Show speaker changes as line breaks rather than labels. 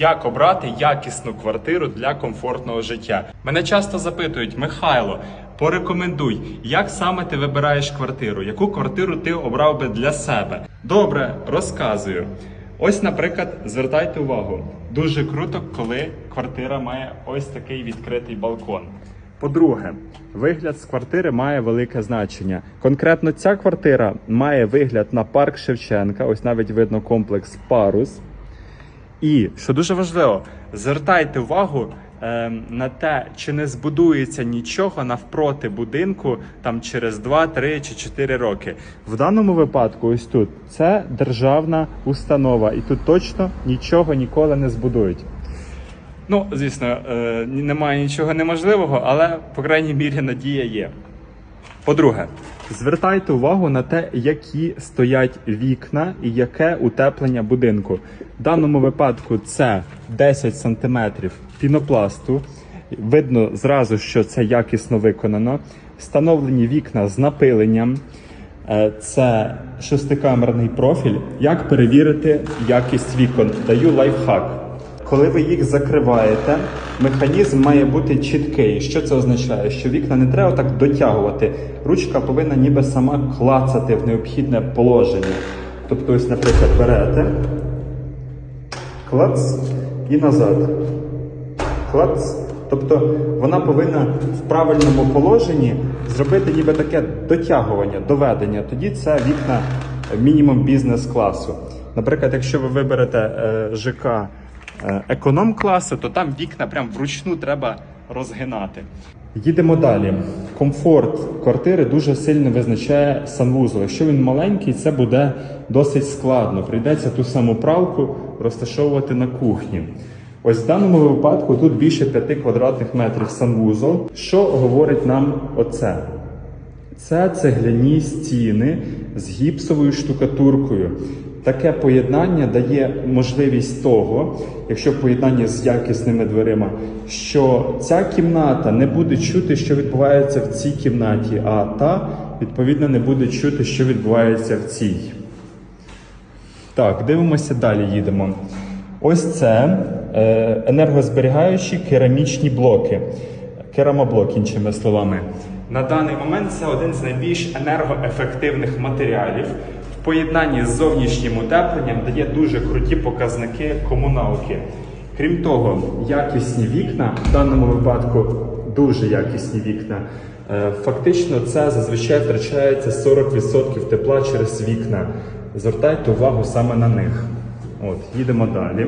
Як обрати якісну квартиру для комфортного життя? Мене часто запитують, Михайло, порекомендуй, як саме ти вибираєш квартиру, яку квартиру ти обрав би для себе? Добре, розказую. Ось, наприклад, звертайте увагу, дуже круто, коли квартира має ось такий відкритий балкон. По-друге, вигляд з квартири має велике значення. Конкретно ця квартира має вигляд на парк Шевченка. Ось навіть видно комплекс Парус. І що дуже важливо, звертайте увагу е, на те, чи не збудується нічого навпроти будинку там через 2, 3 чи 4 роки. В даному випадку, ось тут це державна установа, і тут точно нічого ніколи не збудують. Ну, звісно, е, немає нічого неможливого, але по крайній мірі надія є. По-друге, звертайте увагу на те, які стоять вікна і яке утеплення будинку. В даному випадку це 10 см пінопласту. Видно зразу, що це якісно виконано. Встановлені вікна з напиленням. Е, Це шестикамерний профіль. Як перевірити якість вікон? Даю лайфхак. Коли ви їх закриваєте, механізм має бути чіткий. Що це означає? Що вікна не треба так дотягувати. Ручка повинна ніби сама клацати в необхідне положення. Тобто, ось, наприклад, берете, клац і назад. Клац. Тобто вона повинна в правильному положенні зробити ніби таке дотягування, доведення. Тоді це вікна мінімум бізнес-класу. Наприклад, якщо ви виберете е, ЖК е, економ-класу, то там вікна прям вручну треба розгинати. Їдемо далі. Комфорт квартири дуже сильно визначає санвузол. Якщо він маленький, це буде досить складно. Прийдеться ту саму пралку розташовувати на кухні. Ось в даному випадку тут більше 5 квадратних метрів санвузол. Що говорить нам оце? Це цегляні стіни з гіпсовою штукатуркою. Таке поєднання дає можливість того, якщо поєднання з якісними дверима, що ця кімната не буде чути, що відбувається в цій кімнаті, а та, відповідно, не буде чути, що відбувається в цій. Так, дивимося далі, їдемо. Ось це е, енергозберігаючі керамічні блоки. Керамоблок, іншими словами. На даний момент це один з найбільш енергоефективних матеріалів. В поєднанні з зовнішнім утепленням дає дуже круті показники комуналки. Крім того, якісні вікна, в даному випадку дуже якісні вікна. Е, Фактично, це зазвичай втрачається 40% тепла через вікна. Звертайте увагу саме на них. От, їдемо далі.